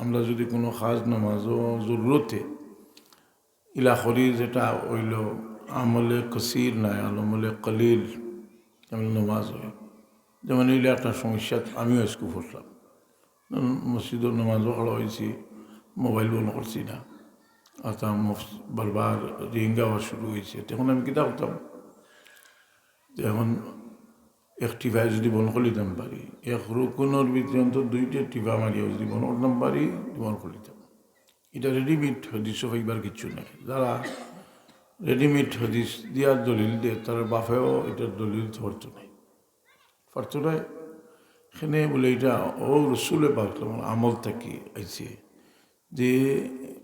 আমরা যদি কোনো খাস নামাজও জরুরতে, ইলা করি যেটা হইল আমলে কসির নাই আমলে কলিল, যেমন নামাজ হয়। যেমন এইলে একটা সমস্যা, আমিও স্কুল পড়লাম মসজিদের নামাজও করা হয়েছি, মোবাইল বন্ধ করছি না। অর্থাৎ বারবার রিং গাওয়া শুরু হয়েছে। তখন আমি কিতা করতাম যেমন এক টিভায় যদি বন করিতাম পারি এক রুকুনের ভিতরে অন্তত দুইটা টিভা মারিয়া যদি বন করতাম পারি বন করিতাম এটা রেডিমেড হদিস হইবার কিচ্ছু নাই। যারা রেডিমেড হদিস দিয়ার দলিল দিয়ে, তার বাপেও এটার দলিল ধরতো নাই। পারতো নাই? এখানে বলে এটা, ও রসুলে পাক আমল থাকি আইছে যে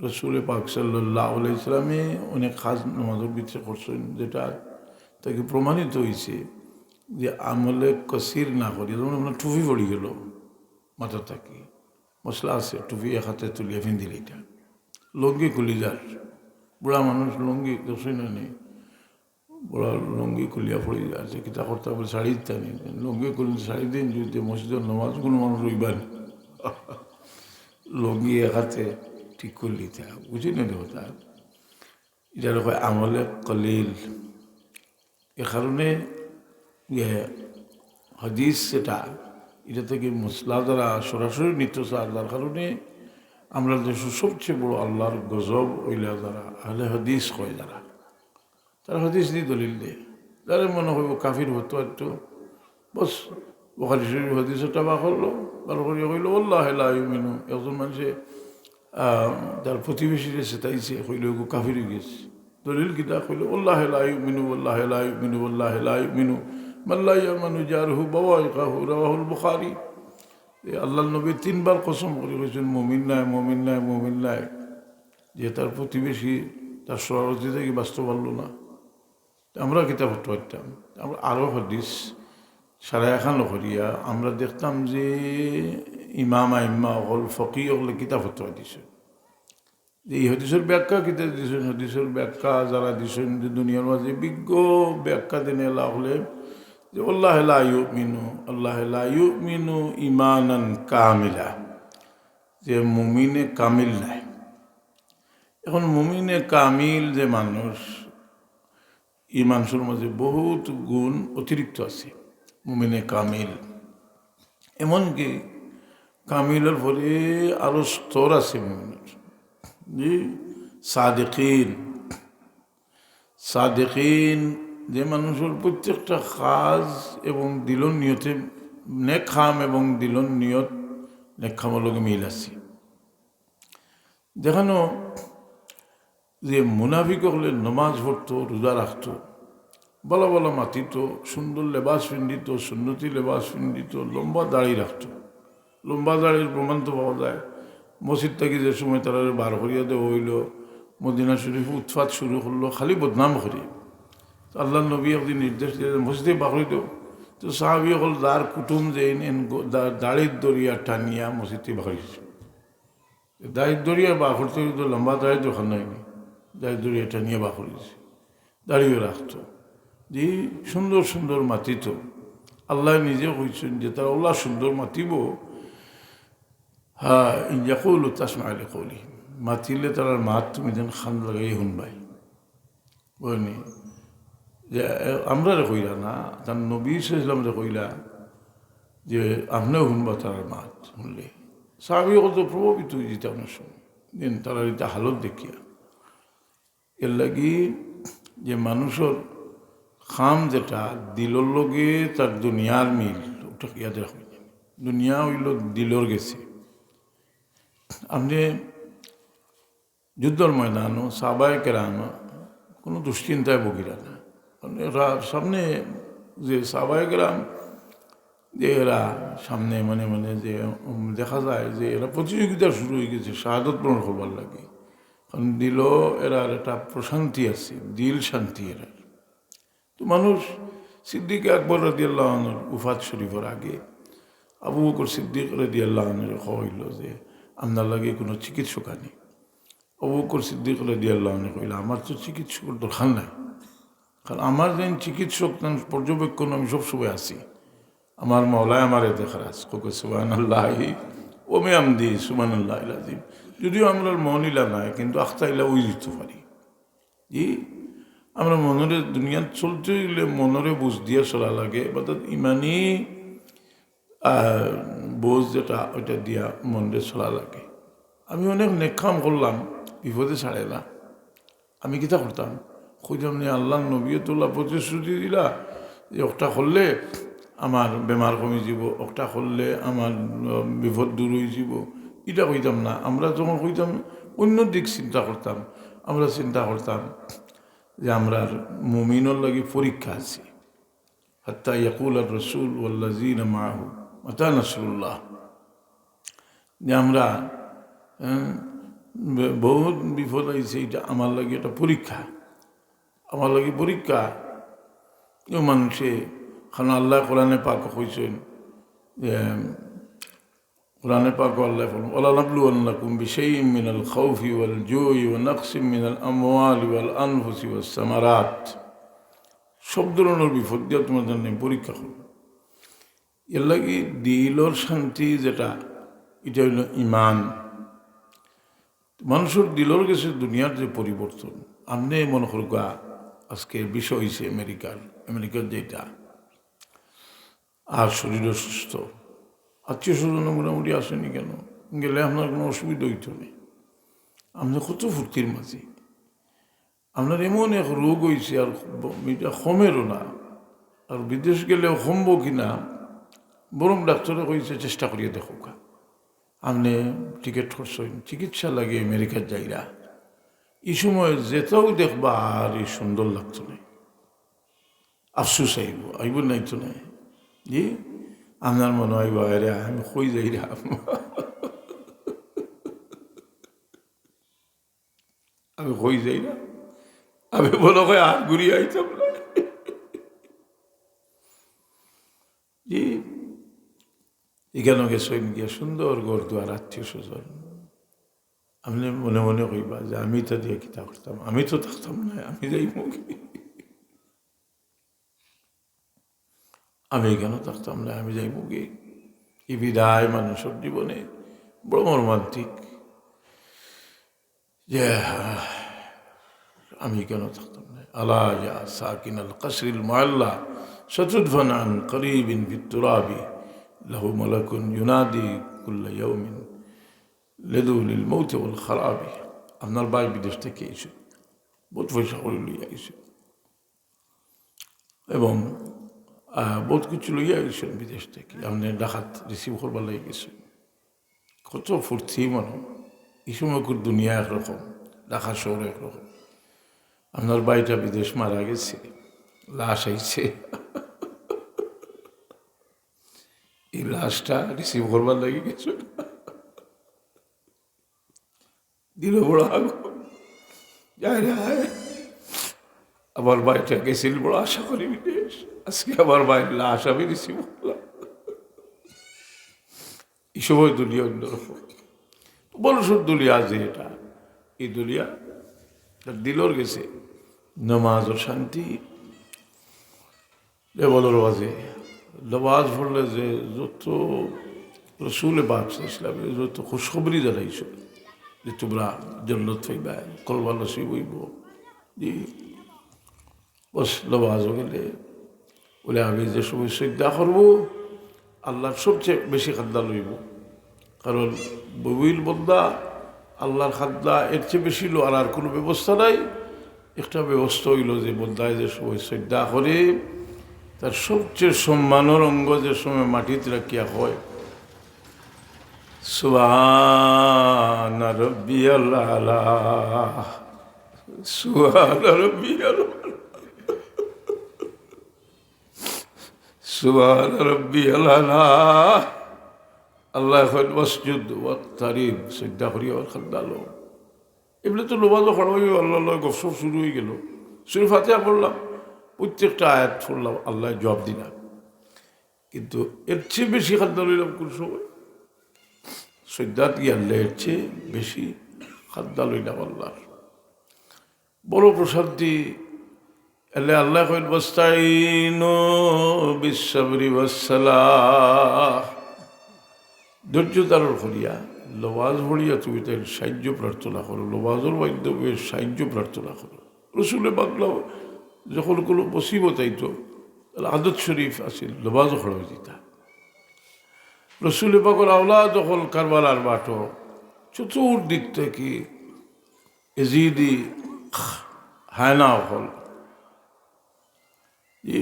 রসুল পাক সাল্লাহ ইসলামে অনেক খাস নামাজের ভিতরে করছেন, যেটা তাকে প্রমাণিত হয়েছে যে আমলে কসির না করি, যেমন আমরা টুপি পড়ি গেল মাথা থাকি মশলা আছে, টুপি এক হাতে তুলিয়া ফিন্দিল এটা। লঙ্গি খুলি যার বুড়া মানুষ লঙ্গি দোষই না নেই বুড়া লঙ্গি খুলিয়া পড়ি যাচ্ছে কিতা করতে হবে শাড়ি নেই লঙ্গি খুলি শাড়ি দিন যদি মসজিদের নামাজ কোনো মানুষ রইবার লঙ্গি এক হাতে ঠিক করলি তা বুঝি না এটার হয় আমলে কলিল। এ কারণে ইয়ে হদিস সেটা। এটা থেকে মশলা দ্বারা সরাসরি নিত্য যার কারণে আমরা দেশের সবচেয়ে বড় আল্লাহর গজব ওইলা দ্বারা আহলে হদিস হয় যারা, তারা হদিস দিয়ে দলিল দেয়। যারা মনে হইব কাফির হতো একটু, বস, বখারি শরীর হদিসটা বা করল, বার করিয়া কইল আল্লাহ মিনু একজন মানুষে তার প্রতিবেশীরে সেটাইছে, কইল গো কাফির গেছে। দলিল কিতা কইল আল্লাহ মিনু আল্লাহ মিনু আল্লাহ মিনু মাল্লাহ মানু জারহু বাবা কাহু রাহুল বুখারি আল্লাহ নবী তিনবার কসম করে কইছেন মমিন নাই মমিন নাই মমিন নাই। যে তার প্রতিবেশী, তার সরারতি থেকে বাঁচতে পারল না। আমরা কিতাব পারতাম। আমরা আরও হদিস, সারা এখান করিয়া আমরা দেখতাম যে ইমাম আইম্মা অকল ফকি অকলে কিতাব হতে দিছে যে এই হদিসের ব্যাখ্যা কিতাব দিছেন, হদিসের ব্যাখ্যা যারা দিছেন দুনিয়ার মাঝে বিজ্ঞ ব্যাখ্যা দিনে এলা হলে যে আল্লাহ মিনু আল্লাহ মিনু ইমানান কামিলা। যে মুমিনে কামিল নাই। এখন মুমিনে কামিল যে মানুষ এই মানুষের মাঝে বহুত গুণ অতিরিক্ত আছে। মুমিনে কামিল। এমনকি কামিলের পরে আরও স্তর আছে মুমিনের। জি, সাদেকিন। সাদেকিন যে মানুষের প্রত্যেকটা কাজ এবং দিলন নিয়তে, নেক খাম এবং দিলন নিয়ত নেক খামের লগে মিল আছে। দেখানো যে মুনাফিক হলে নমাজ পড়তো, রোজা রাখতো, বলা বলা মাতিত, সুন্দর লেবাস পিন্ডিত সুন্নতি লেবাস পিন্ডিত লম্বা দাড়ি রাখত। লম্বা দাড়ির প্রমাণ তো পাওয়া যায়। মসজিদ থেকে যে সময় তারা বার করিয়া দেওয়া হইল, মদিনা শরীফ উৎপাত শুরু করল, খালি বদনাম করি আল্লাহ নবী একদিন নির্দেশ দিয়ে মসজিদে বাকরি দেও। তো সাহাবি হল দার কুটুম যে দাড়ির দরিয়া টানিয়া মসজিদে বাকরিছে দাড়ির দরিয়া বা করতে তো লম্বা দাড়ি তো খান হয়নি। দাড়ির দরিয়া টানিয়া বা করেছে দাঁড়িয়ে রাখতো। যে সুন্দর সুন্দর মাতিত আল্লাহ নিজে কইছেন যে তারা আল্লাহ সুন্দর মাতিব হ্যাঁ ইয়া কৌল তাসমা আলে কৌলি মাতিলে তার মাত তুমি যেন খান লাগাই শুনবাই। বুঝনি যে আমরা রে কইলা না, তার নবী ইসলাম রে কইলা যে, আপনিও শুনবা তার মাত শুনলে। সাহাবি কত প্রভাবিত আপনার সঙ্গে দিন তারা এটা হালত দেখিয়া। এর লাগি যে মানুষের খাম যেটা, দিলর লগে তার দুনিয়ার মিল, ওটা ইয়াদ রাখবেন দুনিয়া হইল দিলর গেছে। আপনি যুদ্ধর ময়দানও সাবায় কেরানো কোনো দুশ্চিন্তায় বগিরা না। এরা সামনে যে সাবায় গ্রাম যে এরা সামনে মানে মানে যে দেখা যায় যে এরা প্রতিযোগিতা শুরু হয়ে গেছে শাহাদত পূরণ করবার লাগে। কারণ দিল এরা একটা প্রশান্তি আছে, দিল শান্তি এরা তো মানুষ সিদ্দিক আকবর রদি আল্লাহনের উফাত শরীফের আগে আবু বকর সিদ্দিক রদি আল্লাহনের হইল যে আপনার লাগে কোনো চিকিৎসক আনি। আবু বকর সিদ্দিক রদি আল্লাহনে কইল, আমার তো চিকিৎসকের দরকার নাই। কারণ আমার যেন চিকিৎসক পর্যবেক্ষণ আমি সবসময় আছি। আমার মহলায় আমার দেখার আছে কোকে আল্লাহ ওমে আমদি সুমান আল্লাহ যদিও আমরা মনিলা নাই, কিন্তু আখতাইলা ওই দিতে পারি। জি? আমরা মনরে দুনিয়াত চলতে গেলে মনরে বুঝ দিয়ে চলা লাগে তাত ইমানই বোঝ যেটা, ওইটা দিয়া মনরে চলা লাগে। আমি অনেক নেকাম করলাম, বিপদে ছাড়ে না আমি কিতা করতাম? খুঁজাম নি আল্লাহ নবী তোলা প্রতিশ্রুতি দিলা যে একটা করলে আমার বেমার কমে যাব একটা করলে আমার বিপদ দূর হয়ে যাব। এটা কইতাম না, আমরা যখন কইতাম, অন্য দিক চিন্তা করতাম, আমরা চিন্তা করতাম যে আমরা মুমিনের লাগে পরীক্ষা আছে। হাত্তা ইয়াকুল আর রসুল ওল্লাজিন মাহু মাতা নাসরুল্লাহ। যে আমরা বহুত বিপদ আইছে, এটা আমার লাগে একটা পরীক্ষা। আমার লাগে পরীক্ষা। ও মানুষে খান আল্লাহ কোরআনে পাক কইছেন যে, কোরআনে পাক আল্লাহ বলেন ওলা নাবলু আল্লাকুম বিশাইইম মিনাল খাউফি ওয়াল জুই ওয়া নাকসিম মিনাল আমওয়ালি ওয়াল আনফুসি ওয়াস সামারাত। সব ধরনের বিপদ দিয়ে তোমাদের নিয়ে পরীক্ষা করব। এর লাগে দিলর শান্তি যেটা, এটা হইল ইমান মানুষের দিলর গেছে দুনিয়ার যে পরিবর্তন, আমনে মনে করগা আজকে বিষয় হয়েছে আমেরিকার আমেরিকার যেটা। আর শরীরও সুস্থ। আত্মীয় স্বজন মোটামুটি আসেনি কেন? গেলে আপনার কোনো অসুবিধা হইতো নেই আমরা কত ফুর্তির মাঝে। আপনার এমন এক রোগ হয়েছে আর এটা কমেরও না। আর বিদেশ গেলেও কমব কিনা, বরং ডাক্তারে কইছে, চেষ্টা করিয়ে দেখো কা আপনি টিকিট করছেন, চিকিৎসা লাগে আমেরিকার যাইরা। এই সময় যেটাও দেখবা আর এই সুন্দর লাগতো না। আফসুস আইব আইব নাই তো নাই জি আপনার মনে হয় বাইরে আমি কই যাই আমি কই যাই না? আমি বলো হয় আর ঘুরিয়ে আইতাম না। এখানে গেছেন গিয়া সুন্দর গড় দুয়ার, আত্মীয় স্বজন। আপনি মনে মনে কইবা যে আমি তো দিয়ে কিতা করতাম আমি তো থাকতাম না আমি যাই মুখে আমি কেন থাকতাম না আমি যাই মুখে এই বিদায় মানুষের জীবনে বড় মর্মান্তিক যে আহ, আমি কেন থাকতাম না আলা ইয়া সাকিন আল কসরিল মাল্লা শতুদ্ভন আন করিবিন বিতুরাবি লাহু মালাকুন ইউনাদি কুল্লা ইয়াউমিন লেদুলিল মৌতে ওল খারাপি আপনার ভাই বিদেশ থেকে এসে বহুত পয়সা করে লইয়া গেছে এবং বহুত কিছু লইয়া গেছেন বিদেশ থেকে আপনি ডাকাত রিসিভ করবার লাগে গেছেন কত ফুর্তি মানুষ এই সময় দুনিয়া একরকম ঢাকা শহর একরকম আপনার বাড়িটা বিদেশ মারা গেছে লাশ আইছে এই লাশটা রিসিভ করবার লাগে গেছে দিল রে আমার বাড়িটা গেছিল বড় আশা করি বিদেশ আজকে আমার বাড়ির লাশ আমি রিসিভ করলাম এই সময় দুলিয়া অন্যরকম। বলসুর দুলিয়া যে এটা। এই দুলিয়া দিলর গেছে। নমাজ ও শান্তি। এ বলর বাজে নমাজ পড়লে যে যত রসুলে বাপ ইসলামে যত খুশখবরি জানাইছ যে তোমরা জন্নত পাইবা, কলবা নসিব হইব। জি। বস, নমাজ গেলে বলে, আমি যে সময় শ্রদ্ধা করব, আল্লাহর সবচেয়ে বেশি খাদ্যা লইব কারণ ববিল বন্দা আল্লাহর খাদ্যা এর চেয়ে বেশি লো আর আর কোনো ব্যবস্থা নাই। একটা ব্যবস্থা হইল যে বন্দায় যে সময় শ্রদ্ধা করে, তার সবচেয়ে সম্মানের অঙ্গ যে সময় মাটিতে রাখিয়া হয়। সুবহান রব্বিয়াল আল্লাহ তো লোবালো খড়া আল্লাহ গসব শুরু হয়ে গেল। শুরু ফাতিয়া পড়লাম, প্রত্যেকটা আয়াত পড়লাম, আল্লাহ জবাব দিলাম। কিন্তু এর চেয়ে বেশি খাদ্য লইলাম কোন সময়? আল্লাহ এর চেয়ে বেশি খাদ্য লইলাম আল্লাহর। বড় প্রসাদটি এলে আল্লাহ কইল বস্তাইনো বিশ্বরি বসালাহ ধৈর্য ধারণ করিয়া লবাজ ভরিয়া তুমি তাই সাহায্য প্রার্থনা করো। লবাজের মাধ্যমে সাহায্য প্রার্থনা করো। রসুলে বাংলা যখন কোনো মুসিবত আইতো আদত শরীফ আছে লবাজও খড়ে দিতা রসুলে পাকর আওলা যখন কারবালার বাটো চতুর্দিক থেকে এজিদি হায়না হল ই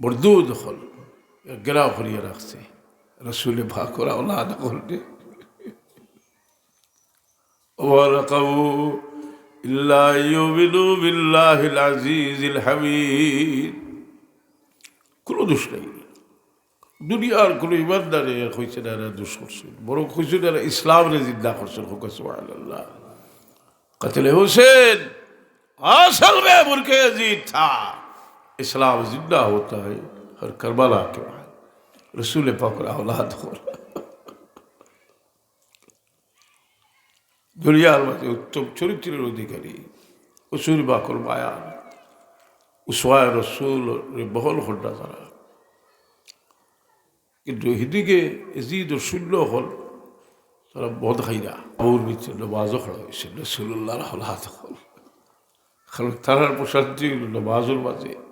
বরদুদ হল গেরা ভরিয়ে রাখছে রসুলে ভাকর আওলাদ হলতে ورقوا إلا يؤمنوا بالله العزيز الحميد কোনো দোষ নেই দুনিয়ার কোনো ইমানদারে হয়েছে না এরা দোষ করছেন বরং হয়েছে না এরা ইসলামরে জিন্দা করছেন হোক সুবহানাল্লাহ कत्ल हुसैन असल में मुल्क अजीज था इस्लाम जिंदा होता है हर करबला के बाद रसूल पाकर औलाद हो দুনিয়ার মাঝে উত্তম চরিত্রের অধিকারী উসুর বাকর মায়ান উসওয়ায় রসুল বহল হন্ডা তারা কিন্তু সেদিকে যি শূন্য হল, তারা বদ খাইরা বউর ভিতরে নমাজও খড়া হয়েছে রসুল্লাহর হলাত হল। কারণ তারার প্রশান্তি নমাজের মাঝে।